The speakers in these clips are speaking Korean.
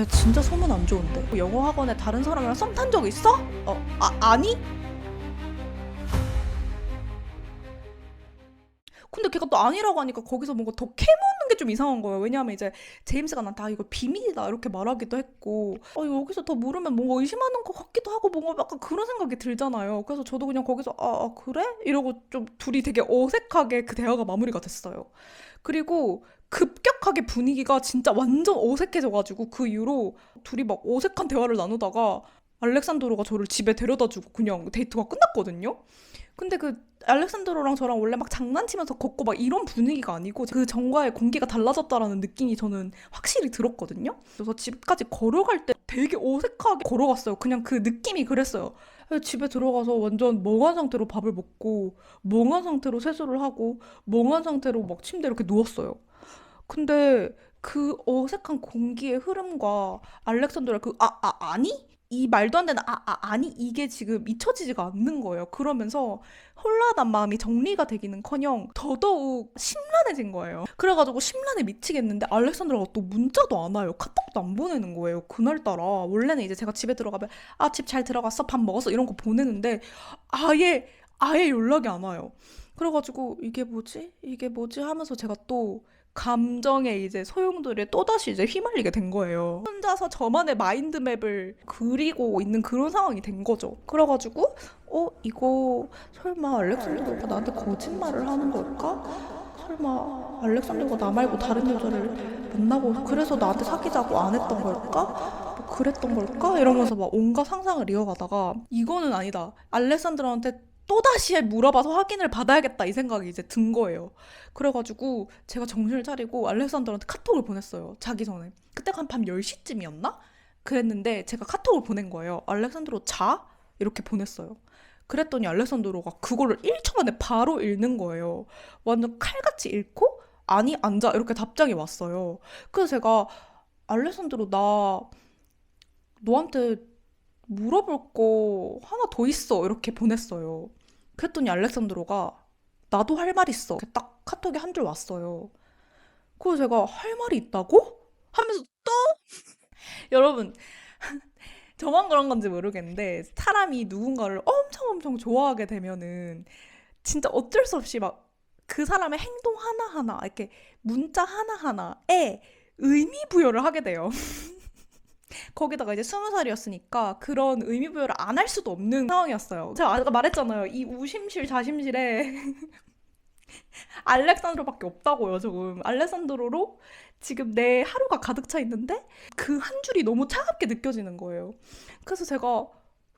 걔 진짜 소문 안 좋은데. 영어 학원에 다른 사람이랑 썸 탄 적 있어? 어, 아, 아니? 근데 걔가 또 아니라고 하니까 거기서 뭔가 더 캐묻는 게 좀 이상한 거예요. 왜냐하면 이제 제임스가 난 다 이거 비밀이다 이렇게 말하기도 했고 어, 여기서 더 물으면 뭔가 의심하는 것 같기도 하고 뭔가 약간 그런 생각이 들잖아요. 그래서 저도 그냥 거기서 아, 아 그래? 이러고 좀 둘이 되게 어색하게 그 대화가 마무리가 됐어요. 그리고 급격하게 분위기가 진짜 완전 어색해져가지고 그 이후로 둘이 막 어색한 대화를 나누다가 알렉산드로가 저를 집에 데려다주고 그냥 데이트가 끝났거든요. 근데 그 알렉산드로랑 저랑 원래 막 장난치면서 걷고 막 이런 분위기가 아니고 그 전과의 공기가 달라졌다라는 느낌이 저는 확실히 들었거든요. 그래서 집까지 걸어갈 때 되게 어색하게 걸어갔어요. 그냥 그 느낌이 그랬어요. 집에 들어가서 완전 멍한 상태로 밥을 먹고 멍한 상태로 세수를 하고 멍한 상태로 막 침대에 이렇게 누웠어요. 근데 그 어색한 공기의 흐름과 알렉산드로의 그, 아, 아, 아 니? 이 말도 안 되는, 아, 아, 아니? 이게 지금 잊혀지지가 않는 거예요. 그러면서 혼란한 마음이 정리가 되기는 커녕 더더욱 심란해진 거예요. 그래가지고 심란에 미치겠는데 알렉산드라가 또 문자도 안 와요. 카톡도 안 보내는 거예요. 그날따라. 원래는 이제 제가 집에 들어가면, 아, 집 잘 들어갔어? 밥 먹었어? 이런 거 보내는데 아예, 아예 연락이 안 와요. 그래가지고 이게 뭐지? 이게 뭐지? 하면서 제가 또 감정의 이제 소용돌이에 또다시 이제 휘말리게 된 거예요. 혼자서 저만의 마인드맵을 그리고 있는 그런 상황이 된 거죠. 그래가지고 어 이거 설마 알렉산드로가 나한테 거짓말을 하는 걸까? 설마 알렉산드로가 나 말고 다른 여자를 만나고 그래서 나한테 사귀자고 안 했던 걸까? 뭐 그랬던 걸까? 이러면서 막 온갖 상상을 이어가다가 이거는 아니다. 알렉산드로한테 또다시 물어봐서 확인을 받아야겠다 이 생각이 이제 든 거예요. 그래가지고 제가 정신을 차리고 알렉산더한테 카톡을 보냈어요. 자기 전에. 그때가 한밤 10시쯤이었나? 그랬는데 제가 카톡을 보낸 거예요. 알렉산드로 자? 이렇게 보냈어요. 그랬더니 알렉산드로가 그거를 1초 만에 바로 읽는 거예요. 완전 칼같이 읽고 아니 앉아 이렇게 답장이 왔어요. 그래서 제가 알렉산드로 나 너한테 물어볼 거 하나 더 있어 이렇게 보냈어요. 그랬더니 알렉산드로가 나도 할 말 있어. 딱 카톡에 한 줄 왔어요. 그래서 제가 할 말이 있다고? 하면서 또 여러분 저만 그런 건지 모르겠는데 사람이 누군가를 엄청 엄청 좋아하게 되면은 진짜 어쩔 수 없이 막 그 사람의 행동 하나하나 이렇게 문자 하나하나에 의미 부여를 하게 돼요. 거기다가 이제 스무 살이었으니까 그런 의미 부여를 안 할 수도 없는 상황이었어요. 제가 아까 말했잖아요. 이 우심실 자심실에 알렉산드로밖에 없다고요, 지금. 알렉산드로로 지금 내 하루가 가득 차 있는데 그 한 줄이 너무 차갑게 느껴지는 거예요. 그래서 제가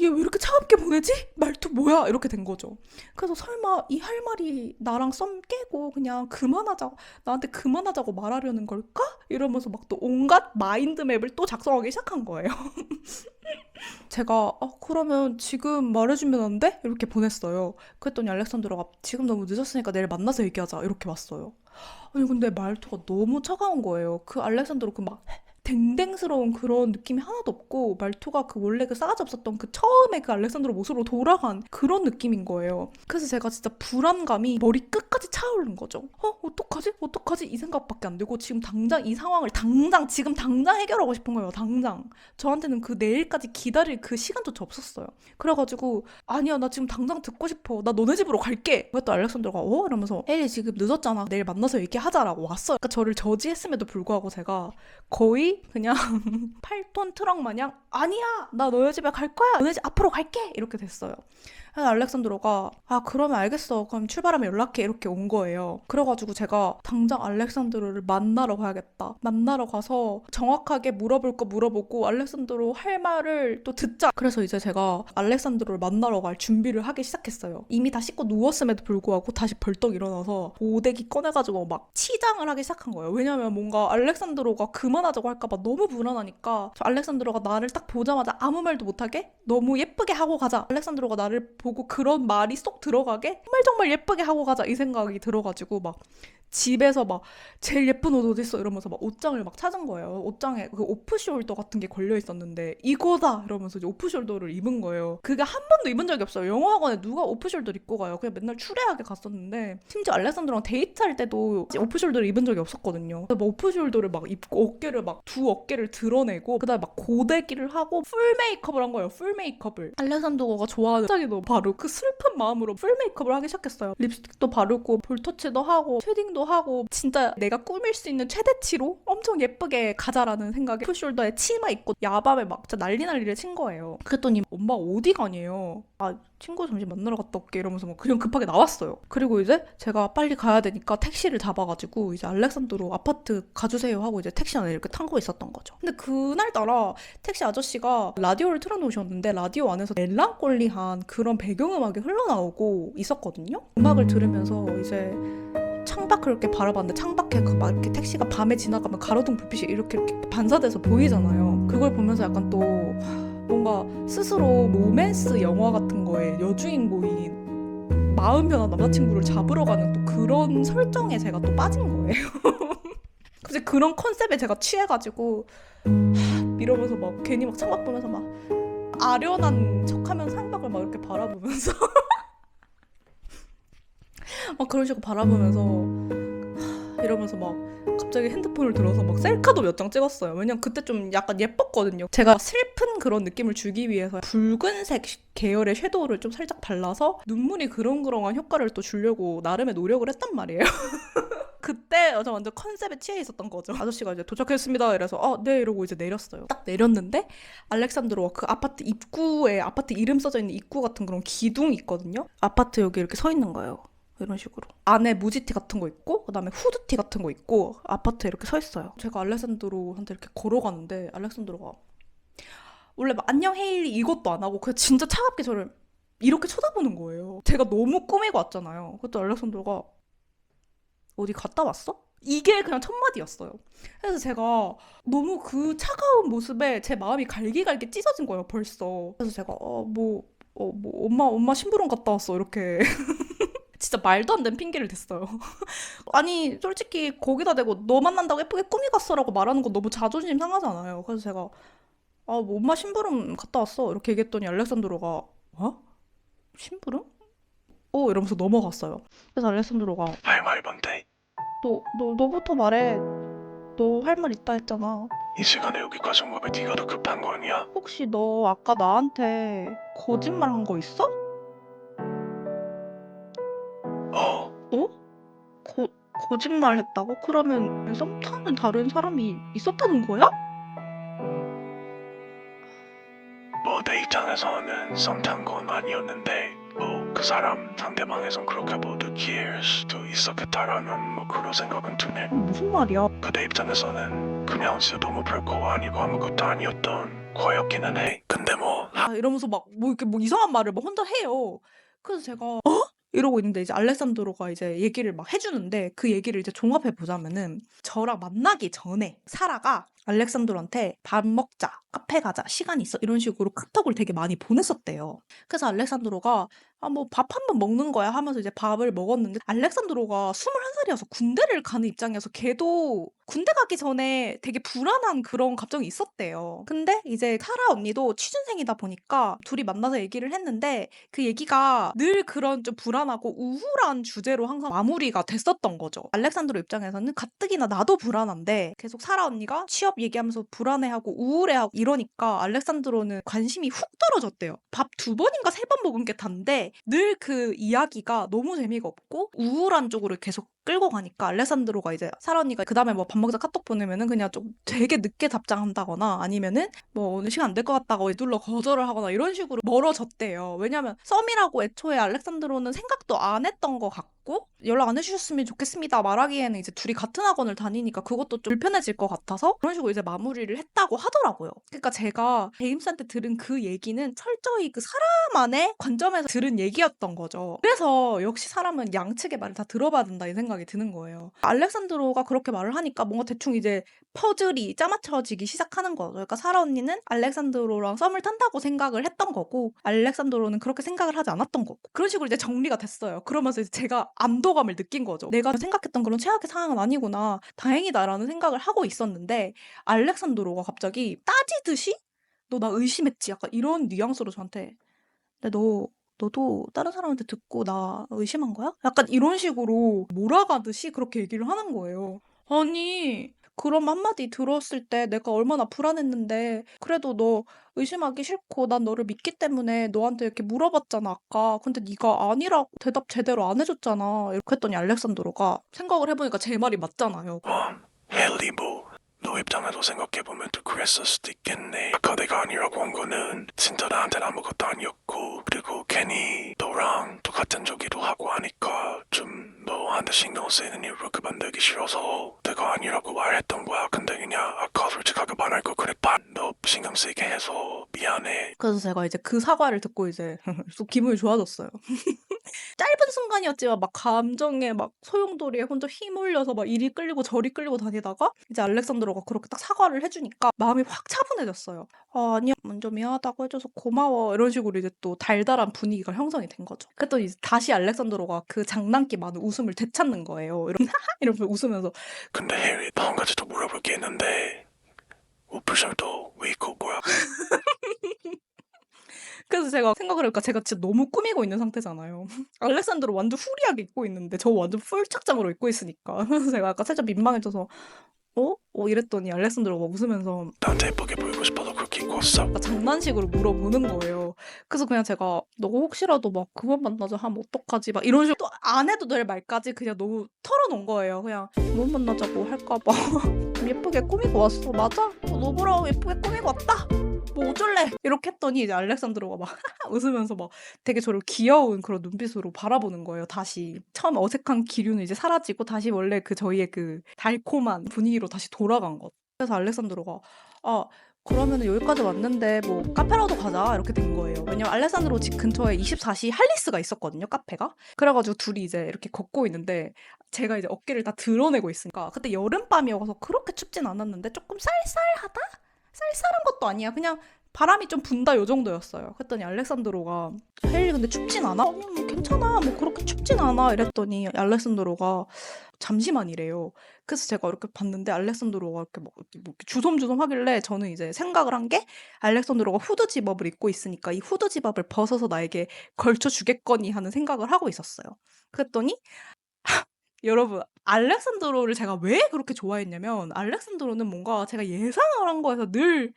얘 왜 이렇게 차갑게 보내지? 말투 뭐야? 이렇게 된 거죠. 그래서 설마 이 할 말이 나랑 썸 깨고 그냥 그만하자, 나한테 그만하자고 말하려는 걸까? 이러면서 막 또 온갖 마인드맵을 또 작성하기 시작한 거예요. 제가 아, 그러면 지금 말해주면 안 돼? 이렇게 보냈어요. 그랬더니 알렉산드로가 지금 너무 늦었으니까 내일 만나서 얘기하자 이렇게 왔어요. 아니 근데 말투가 너무 차가운 거예요. 그 알렉산드로 그 막 댕댕스러운 그런 느낌이 하나도 없고 말투가 그 원래 그 싸가지 없었던 그 처음에 그 알렉산드로 모습으로 돌아간 그런 느낌인 거예요. 그래서 제가 진짜 불안감이 머리 끝까지 차오른 거죠. 어 어떡하지? 어떡하지? 이 생각밖에 안 들고 지금 당장 이 상황을 당장 지금 당장 해결하고 싶은 거예요. 당장. 저한테는 그 내일까지 기다릴 그 시간조차 없었어요. 그래가지고 아니야 나 지금 당장 듣고 싶어. 나 너네 집으로 갈게. 그랬더 알렉산드로가 어? 이러면서 에이 지금 늦었잖아. 내일 만나서 얘기하자라고 왔어요. 그러니까 저를 저지했음에도 불구하고 제가 거의 그냥 8톤 트럭 마냥 아니야 나 너네 집에 갈 거야. 너네 집 앞으로 갈게. 이렇게 됐어요 알렉산드로가 아 그러면 알겠어. 그럼 출발하면 연락해. 이렇게 온 거예요. 그래가지고 제가 당장 알렉산드로를 만나러 가야겠다. 만나러 가서 정확하게 물어볼 거 물어보고 알렉산드로 할 말을 또 듣자. 그래서 이제 제가 알렉산드로를 만나러 갈 준비를 하기 시작했어요. 이미 다 씻고 누웠음에도 불구하고 다시 벌떡 일어나서 오대기 꺼내가지고 막 치장을 하기 시작한 거예요. 왜냐면 뭔가 알렉산드로가 그만하자고 할까봐 너무 불안하니까 저 알렉산드로가 나를 딱 보자마자 아무 말도 못하게 너무 예쁘게 하고 가자. 알렉산드로가 나를 보고 그런 말이 쏙 들어가게 정말 정말 예쁘게 하고 가자 이 생각이 들어가지고 막 집에서 막 제일 예쁜 옷 어딨어 이러면서 막 옷장을 막 찾은 거예요. 옷장에 그 오프숄더 같은 게 걸려 있었는데 이거다 이러면서 이제 오프숄더를 입은 거예요. 그게 한 번도 입은 적이 없어요. 영어학원에 누가 오프숄더를 입고 가요. 그냥 맨날 추레하게 갔었는데 심지어 알렉산드랑 데이트할 때도 오프숄더를 입은 적이 없었거든요. 그래서 막 오프숄더를 막 입고 어깨를 막 두 어깨를 드러내고 그다음에 막 고데기를 하고 풀 메이크업을 한 거예요. 풀 메이크업을. 알렉산드로가 좋아하는 짝이도 바로 그 슬픈 마음으로 풀 메이크업을 하기 시작했어요. 립스틱도 바르고 볼터치도 하고 쉐딩도 하고 진짜 내가 꾸밀 수 있는 최대치로 엄청 예쁘게 가자라는 생각에 풀숄더에 치마 입고 야밤에 막 진짜 난리 난리를 친 거예요. 그랬더니 엄마 어디 가니에요? 아 친구 잠시 만나러 갔다 올게 이러면서 막 그냥 급하게 나왔어요. 그리고 이제 제가 빨리 가야 되니까 택시를 잡아가지고 이제 알렉산드로 아파트 가주세요 하고 이제 택시 안에 이렇게 타고 있었던 거죠. 근데 그날따라 택시 아저씨가 라디오를 틀어놓으셨는데 라디오 안에서 멜랑콜리한 그런 배경음악이 흘러나오고 있었거든요. 음악을 들으면서 이제 창밖을 이렇게 바라봤는데 창밖에 그 막 이렇게 택시가 밤에 지나가면 가로등 불빛이 이렇게 이렇게 반사돼서 보이잖아요. 그걸 보면서 약간 또 뭔가 스스로 로맨스 영화 같은 거에 여주인공인 마음 변한 남자친구를 잡으러 가는 또 그런 설정에 제가 또 빠진 거예요. 그래서 그런 컨셉에 제가 취해가지고 하, 이러면서 막 괜히 막 창밖 보면서 막 아련한 척하면 창밖을 막 이렇게 바라보면서 막 그런 식으로 바라보면서 하, 이러면서 막 갑자기 핸드폰을 들어서 막 셀카도 몇 장 찍었어요. 왜냐면 그때 좀 약간 예뻤거든요. 제가 슬픈 그런 느낌을 주기 위해서 붉은색 계열의 섀도우를 좀 살짝 발라서 눈물이 그렁그렁한 효과를 또 주려고 나름의 노력을 했단 말이에요. 그때 저 완전 컨셉에 취해 있었던 거죠. 아저씨가 이제 도착했습니다. 이래서 아, 네 이러고 이제 내렸어요. 딱 내렸는데 알렉산드로가 그 아파트 입구에 아파트 이름 써져 있는 입구 같은 그런 기둥이 있거든요. 아파트 여기 이렇게 서 있는 거예요. 이런 식으로 안에 무지티 같은 거 있고 그다음에 후드티 같은 거 있고 아파트에 이렇게 서 있어요. 제가 알렉산드로한테 이렇게 걸어가는데 알렉산드로가 원래 막 안녕 헤일리 이것도 안 하고 그냥 진짜 차갑게 저를 이렇게 쳐다보는 거예요. 제가 너무 꾸미고 왔잖아요. 그때 알렉산드로가 어디 갔다 왔어? 이게 그냥 첫 마디였어요. 그래서 제가 너무 그 차가운 모습에 제 마음이 갈기갈기 찢어진 거예요, 벌써. 그래서 제가 어, 뭐, 어, 뭐 엄마 엄마 심부름 갔다 왔어 이렇게. 진짜 말도 안 되는 핑계를 댔어요. 아니 솔직히 거기다 대고 너 만난다고 예쁘게 꾸미 갔어라고 말하는 건 너무 자존심 상하잖아요. 그래서 제가 아, 뭐 엄마 심부름 갔다 왔어 이렇게 얘기했더니 알렉산드로가 어? 심부름? 어 이러면서 넘어갔어요. 그래서 알렉산드로가 할말 뭔데? 너, 너, 너부터 말해. 너 할 말 있다 했잖아. 이 시간에 여기까지 온 거면 네가 더 급한 거 아니야? 혹시 너 아까 나한테 거짓말 한 거 있어? 어, 거, 거짓말 했다고? 그러면 썸 타는 다른 사람이 있었다는 거야? 뭐 내 입장에서는 썸탄건 아니었는데 뭐 그 사람 상대방에선 그렇게 뭐 느낄 수도 있었겠다라는 뭐 그런 생각은 드네. 무슨 말이야? 그내 입장에서는 그냥 진짜 너무 별거 아니고 아무것도 아니었던 거였기는 해. 근데 뭐 아, 이러면서 막 뭐 이렇게 뭐 이상한 말을 막 혼자 해요. 그래서 제가 어? 이러고 있는데 이제 알레산드로가 이제 얘기를 막 해주는데 그 얘기를 이제 종합해 보자면은 저랑 만나기 전에 사라가 알렉산드로한테 밥 먹자, 카페 가자, 시간 있어 이런 식으로 카톡을 되게 많이 보냈었대요. 그래서 알렉산드로가 아 뭐 밥 한 번 먹는 거야 하면서 이제 밥을 먹었는데 알렉산드로가 21살이어서 군대를 가는 입장이어서 걔도 군대 가기 전에 되게 불안한 그런 감정이 있었대요. 근데 이제 사라 언니도 취준생이다 보니까 둘이 만나서 얘기를 했는데 그 얘기가 늘 그런 좀 불안하고 우울한 주제로 항상 마무리가 됐었던 거죠. 알렉산드로 입장에서는 가뜩이나 나도 불안한데 계속 사라 언니가 취업 얘기하면서 불안해하고 우울해하고 이러니까 알렉산드로는 관심이 훅 떨어졌대요. 밥 두 번인가 세 번 먹은 게 단데 늘 그 이야기가 너무 재미가 없고 우울한 쪽으로 계속 끌고 가니까 알레산드로가 이제 사라 언니가 그 다음에 뭐 밥 먹자 카톡 보내면은 그냥 좀 되게 늦게 답장한다거나 아니면은 뭐 오늘 시간 안 될 것 같다고 눌러 거절을 하거나 이런 식으로 멀어졌대요. 왜냐면 썸이라고 애초에 알렉산드로는 생각도 안 했던 것 같고 연락 안 해주셨으면 좋겠습니다 말하기에는 이제 둘이 같은 학원을 다니니까 그것도 좀 불편해질 것 같아서 그런 식으로 이제 마무리를 했다고 하더라고요. 그러니까 제가 제임스한테 들은 그 얘기는 철저히 그 사람만의 관점에서 들은 얘기였던 거죠. 그래서 역시 사람은 양측의 말을 다 들어봐야 된다 이 생각이 드는 거예요. 알렉산드로가 그렇게 말을 하니까 뭔가 대충 이제 퍼즐이 짜맞춰지기 시작하는 거죠. 그러니까 사라 언니는 알렉산드로랑 썸을 탄다고 생각을 했던 거고 알렉산드로는 그렇게 생각을 하지 않았던 거고 그런 식으로 이제 정리가 됐어요. 그러면서 이제 제가 안도감을 느낀 거죠. 내가 생각했던 그런 최악의 상황은 아니구나. 다행이다라는 생각을 하고 있었는데 알렉산드로가 갑자기 따지듯이 너 나 의심했지? 약간 이런 뉘앙스로 저한테 근데 너 너도 다른 사람한테 듣고 나 의심한 거야? 약간 이런 식으로 몰아가듯이 그렇게 얘기를 하는 거예요. 아니 그런 한마디 들었을 때 내가 얼마나 불안했는데 그래도 너 의심하기 싫고 난 너를 믿기 때문에 너한테 이렇게 물어봤잖아 아까. 근데 네가 아니라고 대답 제대로 안 해줬잖아. 이렇게 했더니 알렉산드로가 생각을 해보니까 제 말이 맞잖아요. 뭐 헨리 뭐 너 입장에서 생각해보면 또 그랬을 수도 있겠네. 아까 내가 아니라고 한 거는 진짜 나한테는 아무것도 아니었고 그리고 괜히 너랑 똑같은 저기도 하고 하니까 좀 너한테 신경 쓰이는 일을 그렇게 만들기 싫어서 내가 아니라고 말했던 거야. 근데 그냥 아까 솔직하게 말할 거 그랬다 너 신경 쓰이게 해서 미안해. 그래서 제가 이제 그 사과를 듣고 이제 또 기분이 좋아졌어요. 짧은 순간이었지만 막 감정에 막 소용돌이에 혼자 휘몰려서 막 이리 끌리고 저리 끌리고 다니다가 이제 알렉산드로가 그렇게 딱 사과를 해주니까 마음이 확 차분해졌어요. 아, 아니야, 먼저 미안하다고 해줘서 고마워. 이런 식으로 이제 또 달달한 분위기가 형성이 된 거죠. 그랬더니 이제 다시 알렉산드로가 그 장난기 많은 웃음을 되찾는 거예요. 이러면 이러면서 웃으면서 근데 헨리 나 한 가지 더 물어볼 게 있는데 오프셜도 왜 입고 온 거야? 그래서 제가 생각을 해보니까 제가 진짜 너무 꾸미고 있는 상태잖아요. 알렉산드로 완전 후리하게 입고 있는데 저 완전 풀 착장으로 입고 있으니까. 그래서 제가 아까 살짝 민망해져서 어? 어? 이랬더니 알렉산드로가 막 웃으면서 나한테 예쁘게 보이고 싶어 약간 장난식으로 물어보는 거예요. 그래서 그냥 제가 너가 혹시라도 막 그만 만나자 하면 어떡하지? 막 이런 식으로 또 안 해도 될 말까지 그냥 너무 털어놓은 거예요. 그냥 그만 만나자고 할까봐 예쁘게 꾸미고 왔어. 맞아? 어, 너 보라고 예쁘게 꾸미고 왔다. 뭐 어쩔래? 이렇게 했더니 이제 알렉산드로가 막 웃으면서 막 되게 저를 귀여운 그런 눈빛으로 바라보는 거예요. 다시 처음 어색한 기류는 이제 사라지고 다시 원래 그 저희의 그 달콤한 분위기로 다시 돌아간 것. 그래서 알렉산드로가 아 그러면은 여기까지 왔는데 뭐 카페라도 가자 이렇게 된 거예요. 왜냐면 알레산드로 집 근처에 24시 할리스가 있었거든요, 카페가. 그래가지고 둘이 이제 이렇게 걷고 있는데 제가 이제 어깨를 다 드러내고 있으니까 그때 여름밤이어서 그렇게 춥진 않았는데 조금 쌀쌀하다? 쌀쌀한 것도 아니야. 그냥 바람이 좀 분다 요 정도였어요. 그랬더니 알렉산드로가 헤일리 근데 춥진 않아? 아니 뭐 괜찮아. 뭐 그렇게 춥진 않아. 이랬더니 알렉산드로가 잠시만이래요. 그래서 제가 이렇게 봤는데 알렉산드로가 이렇게 막 이렇게 뭐 주섬주섬 하길래 저는 이제 생각을 한 게 알렉산드로가 후드 집업을 입고 있으니까 이 후드 집업을 벗어서 나에게 걸쳐 주겠거니 하는 생각을 하고 있었어요. 그랬더니 여러분 알렉산드로를 제가 왜 그렇게 좋아했냐면 알렉산드로는 뭔가 제가 예상을 한 거에서 늘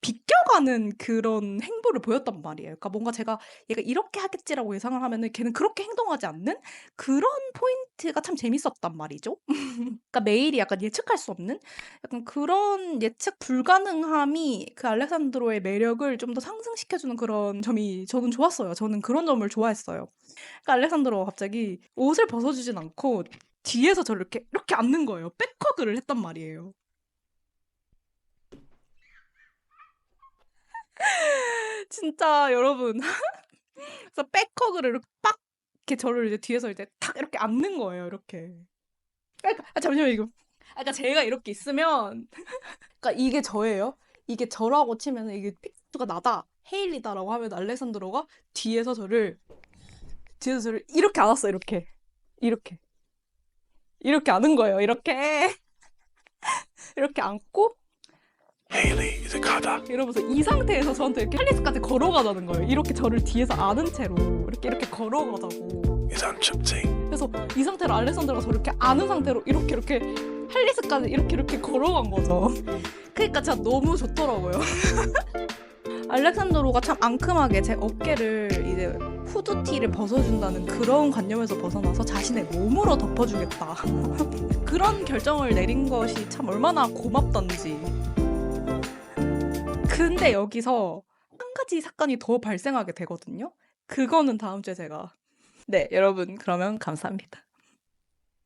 비껴가는 그런 행보를 보였단 말이에요. 그러니까 뭔가 제가 얘가 이렇게 하겠지라고 예상을 하면은 걔는 그렇게 행동하지 않는 그런 포인트가 참 재밌었단 말이죠. 그러니까 매일이 약간 예측할 수 없는 약간 그런 예측 불가능함이 그 알렉산드로의 매력을 좀 더 상승시켜주는 그런 점이 저는 좋았어요. 저는 그런 점을 좋아했어요. 그러니까 알렉산드로가 갑자기 옷을 벗어주진 않고 뒤에서 저를 이렇게 이렇게 안는 거예요. 백허그를 했단 말이에요. 진짜 여러분 그래서 백허그를 이렇게 빡 이렇게 저를 이제 뒤에서 이제 탁 이렇게 안는 거예요. 이렇게. 그러니까 아, 잠시만 이거. 아까 제가 이렇게 있으면 그러니까 이게 저예요. 이게 저라고 치면 이게 픽스가 나다. 헤일리다라고 하면 알렉산드로가 뒤에서 저를 뒤에서 저를 이렇게 안았어요. 이렇게. 이렇게. 이렇게 안은 거예요. 이렇게. 이렇게 안고 헤일리 이제 가다 이러면서 이 상태에서 저한테 이렇게 할리스까지 걸어가자는 거예요. 이렇게 저를 뒤에서 안은 채로 이렇게 이렇게 걸어가자고. 이제 안 춥지? 그래서 이 상태로 알렉산드라가 저를 이렇게 안은 상태로 이렇게 이렇게 할리스까지 이렇게 이렇게 걸어간 거죠. 그러니까 진짜 너무 좋더라고요. 알렉산드로가 참 앙큼하게 제 어깨를 이제 후드티를 벗어준다는 그런 관념에서 벗어나서 자신의 몸으로 덮어주겠다. 그런 결정을 내린 것이 참 얼마나 고맙던지. 근데 여기서 한 가지 사건이 더 발생하게 되거든요. 그거는 다음 주에 제가. 네, 여러분, 그러면 감사합니다.